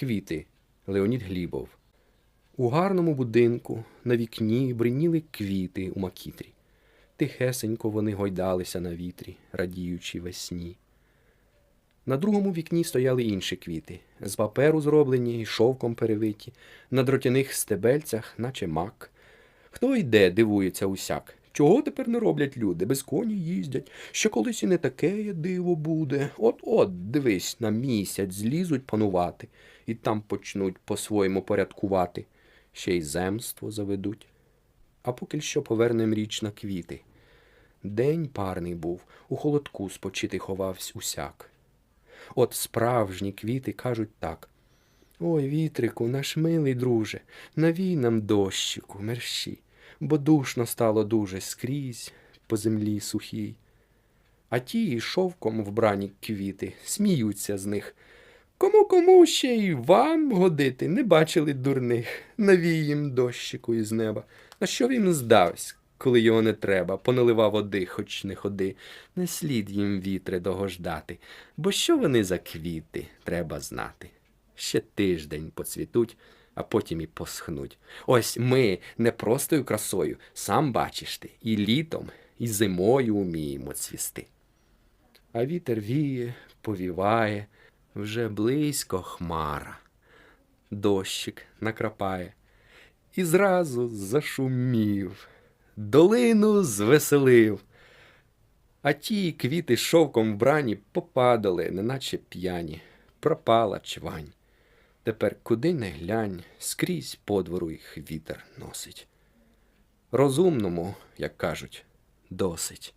Квіти Леонід Глібов. У гарному будинку на вікні бриніли квіти у макітрі. Тихесенько вони гойдалися на вітрі, радіючи весні. На другому вікні стояли інші квіти, з паперу зроблені і шовком перевиті, на дротяних стебельцях, наче мак. Хто йде, дивується усяк. Чого тепер не роблять люди? Без коні їздять, що колись і не таке диво буде. От-от, дивись, на місяць злізуть панувати, і там почнуть по-своєму порядкувати, ще й земство заведуть. А поки що повернем річ на квіти. День парний був, у холодку спочити ховавсь усяк. От справжні квіти кажуть так. Ой, вітрику, наш милий друже, навій нам дощику, мерщі, бо душно стало дуже скрізь по землі сухій. А ті шовком вбрані квіти сміються з них. Кому кому ще й вам годити, не бачили дурних, навій їм дощику із неба. На що він здавсь, коли його не треба, понелива води, хоч не ходи. Не слід їм вітри догождати, бо що вони за квіти, треба знати. Ще тиждень поцвітуть, а потім і посхнуть. Ось ми не простою красою, сам бачиш ти, і літом, і зимою уміємо цвісти. А вітер віє, повіває, вже близько хмара. Дощик накрапає, і зразу зашумів, долину звеселив. А ті квіти шовком вбрані попадали, неначе п'яні, пропала чвань. Тепер куди не глянь, скрізь по двору їх вітер носить. Розумному, як кажуть, досить.